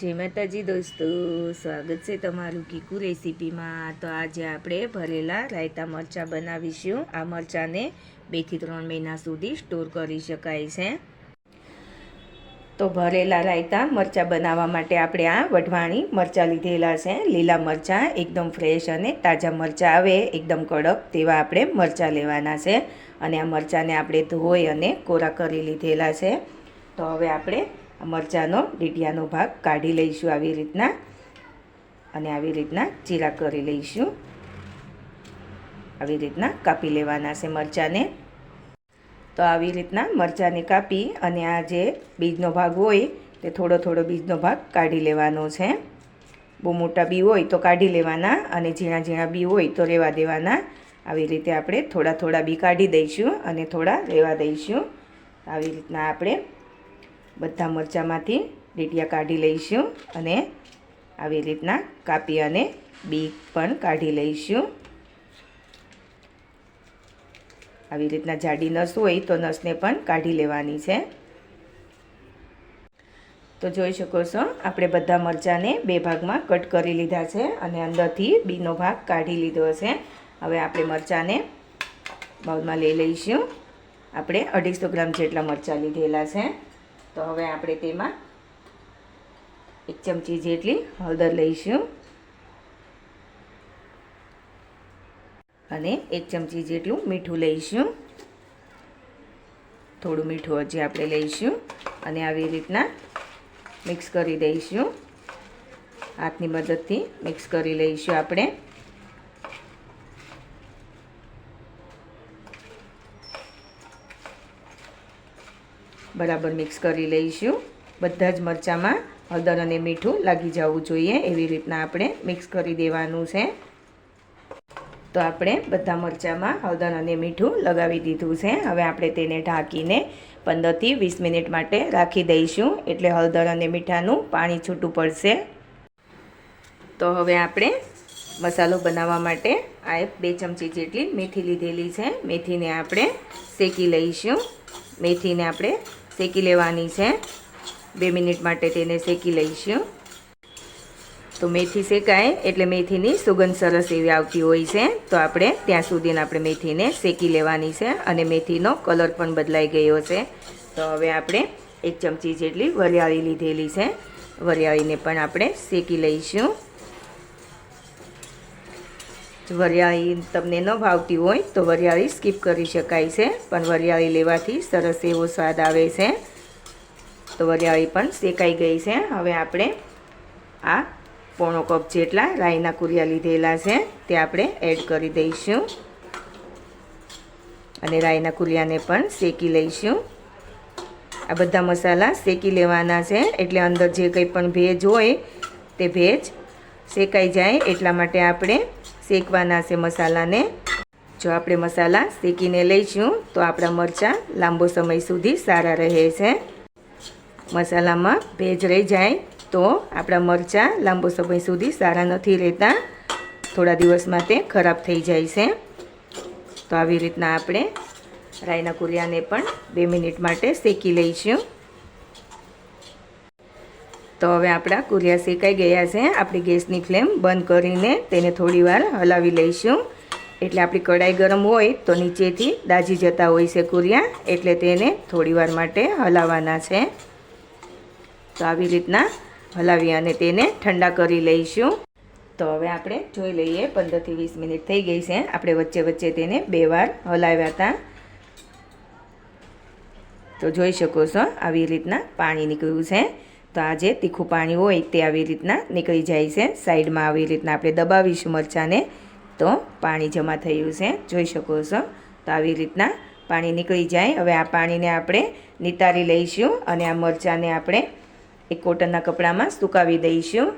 જય માતાજી દોસ્તો, સ્વાગત છે તમારું કીકુ રેસીપીમાં. તો આજે આપણે ભરેલા રાયતા મરચાં બનાવીશું. આ મરચાંને બેથી ત્રણ મહિના સુધી સ્ટોર કરી શકાય છે. તો ભરેલા રાયતા મરચાં બનાવવા માટે આપણે આ વઢવાણી મરચાં લીધેલા છે. લીલા મરચાં એકદમ ફ્રેશ અને તાજા મરચાં આવે, એકદમ કડક તેવા આપણે મરચાં લેવાના છે. અને આ મરચાંને આપણે ધોઈ અને કોરા કરી લીધેલા છે. તો હવે આપણે મરચાંનો ડીડિયાનો ભાગ કાઢી લઈશું આવી રીતના અને આવી રીતના ચીરા કરી લઈશું. આવી રીતના કાપી લેવાના છે મરચાંને. તો આવી રીતના મરચાંને કાપી અને આ જે બીજનો ભાગ હોય તે થોડો થોડો બીજનો ભાગ કાઢી લેવાનો છે. બહુ મોટા બી હોય તો કાઢી લેવાના અને ઝીણા ઝીણા બી હોય તો રહેવા દેવાના. આવી રીતે આપણે થોડા થોડા બી કાઢી દઈશું અને થોડા રહેવા દઈશું. આવી રીતના આપણે બધા મરચાંમાંથી ડીટિયા કાઢી લઈશું અને આવી રીતના કાપી અને બી પણ કાઢી લઈશું. આવી રીતના જાડી નસ હોય તો નસને પણ કાઢી લેવાની છે. તો જોઈ શકો છો, આપણે બધા મરચાંને બે ભાગમાં કટ કરી લીધા છે અને અંદરથી બીનો ભાગ કાઢી લીધો છે. હવે આપણે મરચાંને બાઉલમાં લઈ લઈશું. આપણે અઢીસો ગ્રામ જેટલા મરચાં લીધેલા છે. તો હવે આપણે તેમાં એક ચમચી જેટલી હળદર લઈશું. અને એક ચમચી જેટલું મીઠું લઈશું. થોડું મીઠું હજી આપણે લઈશું અને આવી રીતના મિક્સ કરી દઈશું. હાથની મદદથી મિક્સ કરી લઈશું આપણે. બરાબર મિક્સ કરી લઈશું. બધા જ મરચાંમાં હળદર અને મીઠું લાગી જવું જોઈએ. એવી રીતના આપણે મિક્સ કરી દેવાનું છે. તો આપણે બધા મરચાંમાં હળદર અને મીઠું લગાવી દીધું છે. હવે આપણે તેને ઢાંકીને પંદરથી વીસ મિનિટ માટે રાખી દઈશું. એટલે હળદર અને મીઠાનું પાણી છૂટું પડશે. તો હવે આપણે મસાલો બનાવવા માટે આ બે ચમચી જેટલી મેથી લીધેલી છે. મેથીને આપણે શેકી લઈશું. મેથીને આપણે શેકી લેવાની છે. બે મિનિટ માટે તેને શેકી લઈશું. તો મેથી શેકાય, એટલે મેથીની સુગંધ સરસ એવી આવતી હોય છે. તો આપણે ત્યાં સુધીને આપણે મેથીને શેકી લેવાની છે અને મેથીનો કલર પણ બદલાઈ ગયો છે. તો હવે આપણે એક ચમચી જેટલી વરિયાળી લીધેલી છે. વરિયાળીને પણ આપણે શેકી લઈશું. વરિયાળી તમને ન ભાવતી હોય તો વરિયાળી સ્કીપ કરી શકાય છે, પણ વરિયાળી લેવાથી સરસ એવો સ્વાદ આવે છે. તો વરિયાળી પણ શેકાઈ ગઈ છે. હવે આપણે આ પોણો કપ જેટલા રાઈના કુરિયા લીધેલા છે, તે આપણે એડ કરી દઈશું. અને રાઈના કુરિયાને પણ શેકી લઈશું. આ બધા મસાલા શેકી લેવાના છે, એટલે અંદર જે કંઈ પણ ભેજ હોય તે ભેજ શેકાઈ જાય, એટલા માટે આપણે શેકવાના છે મસાલાને. જો આપણે મસાલા શેકીને લઈશું, તો આપણા મરચાં લાંબો સમય સુધી સારા રહે છે. મસાલામાં ભેજ રહી જાય, તો આપણા મરચાં લાંબો સમય સુધી સારા નથી રહેતા. થોડા દિવસમાં તે ખરાબ થઈ જાય છે. તો આવી રીતના આપણે રાઈના કુરિયાને પણ બે મિનિટ માટે શેકી લઈશું. તો હવે આપણા કુરિયા શેકાઈ ગયા છે. આપણી ગેસની ફ્લેમ બંધ કરીને તેને થોડીવાર હલાવી લઈશું. એટલે આપણી કઢાઈ ગરમ હોય તો નીચેથી દાજી જતા હોય છે કુરિયા, એટલે તેને થોડીવાર માટે હલાવવાના છે. તો આવી રીતના હલાવી અને તેને ઠંડા કરી લઈશું. તો હવે આપણે જોઈ લઈએ પંદરથી વીસ મિનિટ થઈ ગઈ છે. આપણે વચ્ચે વચ્ચે તેને બે વાર હલાવ્યા હતા. તો જોઈ શકો છો, આવી રીતના પાણી નીકળ્યું છે. તો આ જે તીખું પાણી હોય તે આવી રીતના નીકળી જાય છે. સાઈડમાં આવી રીતના આપણે દબાવીશું મરચાંને. તો પાણી જમા થયું છે. જોઈ શકો છો. તો આવી રીતના પાણી નીકળી જાય. હવે આ પાણીને આપણે નિતારી લઈશું અને આ મરચાંને આપણે એક કોટનના કપડામાં સુકાવી દઈશું.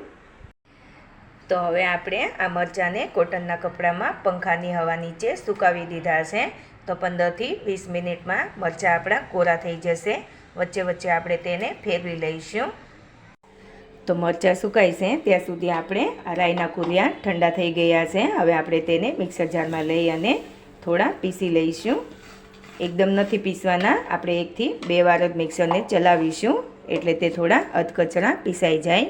તો હવે આપણે આ મરચાંને કોટનના કપડામાં પંખાની હવા નીચે સુકાવી દીધા છે. તો પંદરથી વીસ મિનિટમાં મરચાં આપણા કોરા થઈ જશે. વચ્ચે વચ્ચે આપણે તેને ફેરવી લઈશું. તો મરચાં સુકાય છે, ત્યાં સુધી આપણે આ રાઈના કુરિયા ઠંડા થઈ ગયા છે. હવે આપણે તેને મિક્સર જારમાં લઈ અને થોડા પીસી લઈશું. એકદમ નથી પીસવાના, આપણે એકથી બે વાર જ મિક્સરને ચલાવીશું, એટલે તે થોડા અધકચરા પીસાઈ જાય.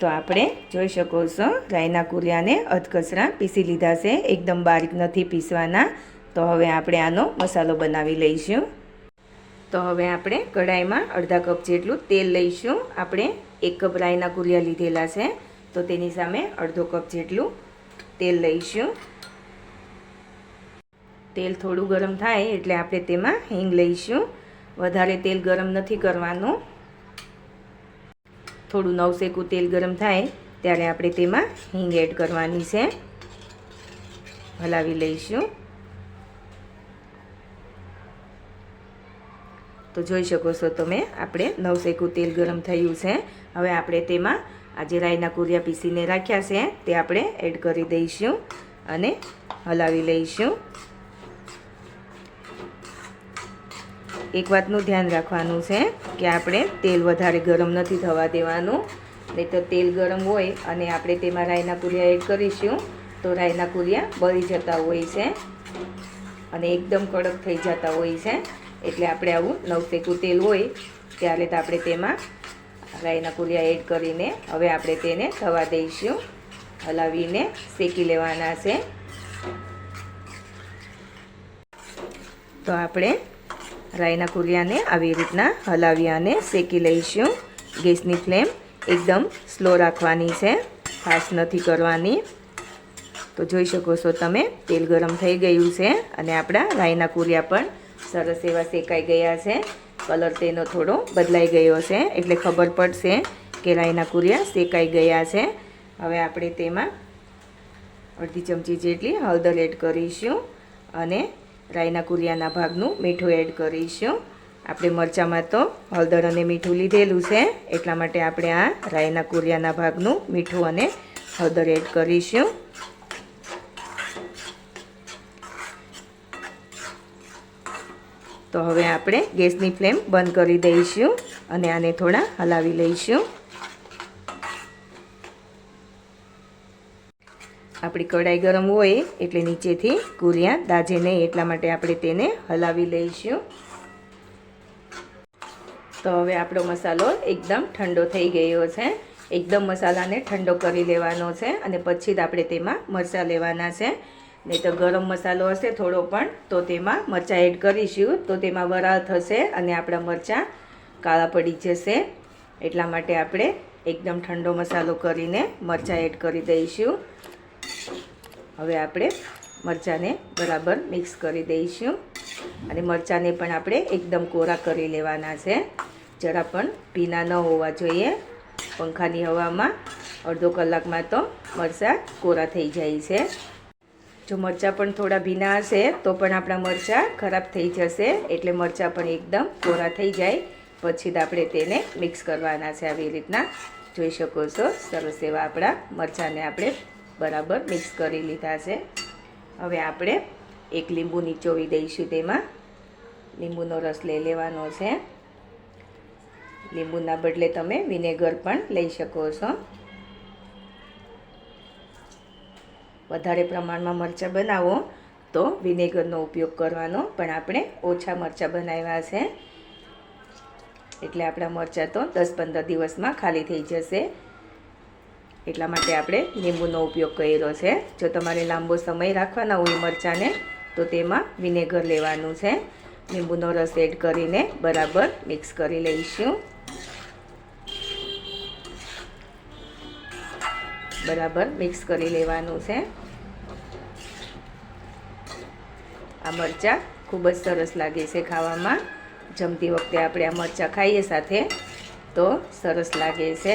તો આપણે જોઈ શકો છો, રાઈના કુરિયાને અધકચરા પીસી લીધા છે. એકદમ બારીક નથી પીસવાના. તો હવે આપણે આનો મસાલો બનાવી લઈશું. તો હવે આપણે કઢાઈમાં અડધા કપ જેટલું તેલ લઈશું. આપણે એક કપ રાઈના કુરિયા લીધેલા છે. તો તેની સામે અડધો કપ જેટલું તેલ લઈશું. તેલ થોડું ગરમ થાય એટલે આપણે તેમાં હિંગ લઈશું. વધારે તેલ ગરમ નથી કરવાનું. થોડું નવસેકું તેલ ગરમ થાય ત્યારે આપણે તેમાં હિંગ એડ કરવાની છે. હલાવી લઈશું. તો જોઈ શકો છો તમે, આપણે નવસેકું તેલ ગરમ થયું છે. હવે આપણે તેમાં આજે રાઈના કુરિયા પીસીને રાખ્યા છે, તે આપણે એડ કરી દઈશું અને હલાવી લઈશું. એક વાતનું ધ્યાન રાખવાનું છે કે આપણે તેલ વધારે ગરમ નથી થવા દેવાનું નહીં તો તેલ ગરમ હોય અને આપણે તેમાં રાઈના કુરિયા એડ કરીશું, તો રાઈના કુરિયા બળી જતા હોય છે અને એકદમ કડક થઈ જતા હોય છે. એટલે આપણે આવું નવસેકું તેલ હોય ત્યારે તો આપણે તેમાં રાઈના કુરિયા એડ કરીને હવે આપણે તેને થવા દઈશું. હલાવીને શેકી લેવાના છે. તો આપણે રાઈના કુરિયાને આવી રીતના હલાવી અને શેકી લઈશું. ગેસની ફ્લેમ એકદમ સ્લો રાખવાની છે. ફાસ્ટ નથી કરવાની. તો જોઈ શકો છો તમે, તેલ ગરમ થઈ ગયું છે અને આપણા રાઈના કુરિયા પણ સરસ એવા શેકાઈ ગયા છે. કલર તેનો થોડો બદલાઈ ગયો છે. એટલે ખબર પડશે કે રાઈના કુરિયા શેકાઈ ગયા છે. હવે આપણે તેમાં અડધી ચમચી જેટલી હળદર એડ કરીશું અને રાઈના કુરિયાના ભાગનું મીઠું એડ કરીશું. આપણે મરચાંમાં તો હળદર અને મીઠું લીધેલું છે. એટલા માટે આપણે આ રાઈના કુરિયાના ભાગનું મીઠું અને હળદર એડ કરીશું. તો હવે આપણે ગેસની ફ્લેમ બંધ કરી દઈશું અને આને થોડા હલાવી લઈશું. આપણી કઢાઈ ગરમ હોય એટલે નીચેથી કુરિયા દાજે નહીં, એટલા માટે આપણે તેને હલાવી લઈશું. તો હવે આપણો મસાલો એકદમ ઠંડો થઈ ગયો છે. એકદમ મસાલાને ઠંડો કરી લેવાનો છે અને પછી જ આપણે તેમાં મરચાં લેવાના છે. નહીં તો ગરમ મસાલો હશે થોડો પણ, તો તેમાં મરચાં એડ કરીશું. તો તેમાં વરાળ થશે અને આપણા મરચાં કાળા પડી જશે. એટલા માટે આપણે એકદમ ઠંડો મસાલો કરીને મરચાં એડ કરી દઈશું. હવે આપણે મરચાંને બરાબર મિક્સ કરી દઈશું. અને મરચાંને પણ આપણે એકદમ કોરા કરી લેવાના છે. જરા પણ ભીના ન હોવા જોઈએ. પંખાની હવામાં અડધો કલાકમાં તો મરચાં કોરા થઈ જાય છે. જો મરચાં પણ થોડા ભીના હશે, તો પણ આપણા મરચાં ખરાબ થઈ જશે. એટલે મરચાં પણ એકદમ કોરા થઈ જાય. પછી જ આપણે તેને મિક્સ કરવાના છે આવી રીતના. જોઈ શકો છો, સરસ એવા આપણા મરચાંને આપણે બરાબર મિક્સ કરી લીધા છે. હવે આપણે એક લીંબુ નીચોવી દઈશું તેમાં. લીંબુનો રસ લઈ લેવાનો છે. લીંબુના બદલે તમે વિનેગર પણ લઈ શકો છો. વધારે પ્રમાણમાં મરચાં બનાવો તો વિનેગરનો ઉપયોગ કરવાનો, પણ આપણે ઓછા મરચાં બનાવ્યા છે. એટલે આપણા મરચાં તો દસ પંદર દિવસમાં ખાલી થઈ જશે. એટલા માટે આપણે લીંબુનો ઉપયોગ કર્યો છે. જો તમારે લાંબો સમય રાખવાના હોય મરચાંને, તો તેમાં વિનેગર લેવાનું છે. લીંબુનો રસ એડ કરીને બરાબર મિક્સ કરી લઈશું. બરાબર મિક્સ કરી લેવાનું છે. આ મરચાં ખૂબ જ સરસ લાગે છે ખાવામાં. જમતી વખતે આપણે આ મરચાં ખાઈએ સાથે તો સરસ લાગે છે.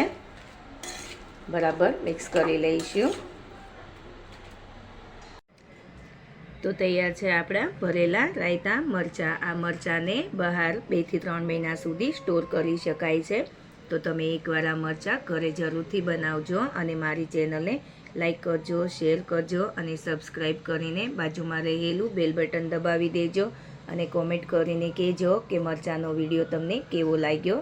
બરાબર મિક્સ કરી લઈશું. તો તૈયાર છે આપણા ભરેલા રાયતા મરચાં. આ મરચાંને બહાર બેથી ત્રણ મહિના સુધી સ્ટોર કરી શકાય છે. તો તમે એકવાર આ મરચાં ઘરે જરૂરથી બનાવજો અને મારી ચેનલને લાઇક કરજો, શેર કરજો અને સબસ્ક્રાઈબ કરીને બાજુમાં રહેલું બેલ બટન દબાવી દેજો અને કોમેન્ટ કરીને કહેજો કે મરચાંનો વીડિયો તમને કેવો લાગ્યો.